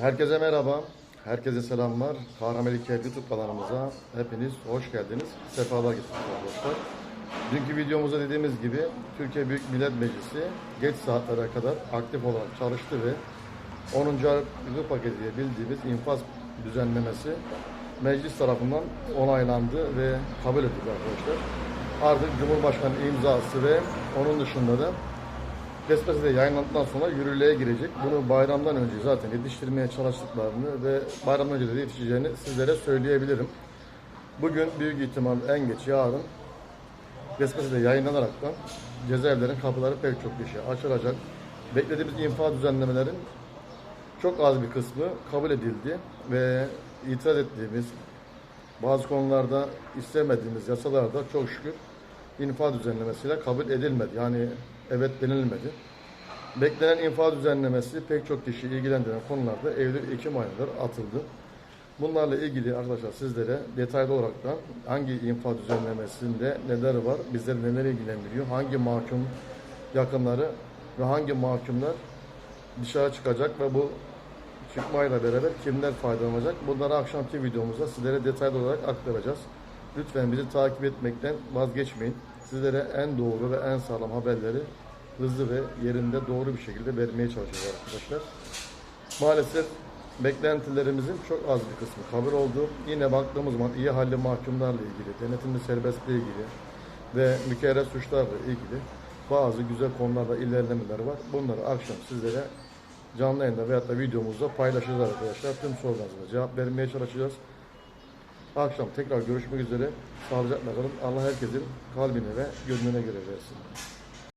Herkese merhaba, herkese selamlar. Kahraman Hikaye YouTube kanalımıza hepiniz hoş geldiniz. Sefalar getirdiniz arkadaşlar. Dünkü videomuzda dediğimiz gibi Türkiye Büyük Millet Meclisi geç saatlere kadar aktif olarak çalıştı ve 10. Hukuk paketi diye bildiğimiz infaz düzenlemesi meclis tarafından onaylandı ve kabul edildi arkadaşlar. Artık Cumhurbaşkanı imzası ve onun dışında da Besmele yayınlandıktan sonra yürürlüğe girecek. Bunu bayramdan önce zaten yetiştirmeye çalıştıklarını ve bayramdan önce de yetişeceğini sizlere söyleyebilirim. Bugün büyük ihtimal en geç yarın Besmele'de yayınlanaraktan cezaevlerin kapıları pek çok kişi açılacak. Beklediğimiz infaz düzenlemelerin çok az bir kısmı kabul edildi ve itiraz ettiğimiz bazı konularda istemediğimiz yasalarda çok şükür infaz düzenlemesiyle kabul edilmedi. Yani evet denilmedi. Beklenen infaz düzenlemesi pek çok kişi ilgilendiren konularda Eylül-Ekim ayıdır atıldı. Bunlarla ilgili arkadaşlar sizlere detaylı olarak da hangi infaz düzenlemesinde neler var, bizleri neler ilgilendiriyor, hangi mahkum yakınları ve hangi mahkumlar dışarı çıkacak ve bu çıkmayla beraber kimler faydalanacak? Bunları akşamki videomuzda sizlere detaylı olarak aktaracağız. Lütfen bizi takip etmekten vazgeçmeyin. Sizlere en doğru ve en sağlam haberleri hızlı ve yerinde doğru bir şekilde vermeye çalışacağız arkadaşlar. Maalesef beklentilerimizin çok az bir kısmı kabul oldu. Yine baktığımız zaman iyi halli mahkumlarla ilgili, denetimli serbestliğe ilgili ve mükerrer suçlarla ilgili bazı güzel konularda ilerlemeler var. Bunları akşam sizlere canlı yayında veyahut da videomuzda paylaşacağız arkadaşlar. Tüm sorularınıza cevap vermeye çalışacağız. Akşam tekrar görüşmek üzere. Sağlıcakla kalın. Allah herkesin kalbine ve gönlüne göre versin.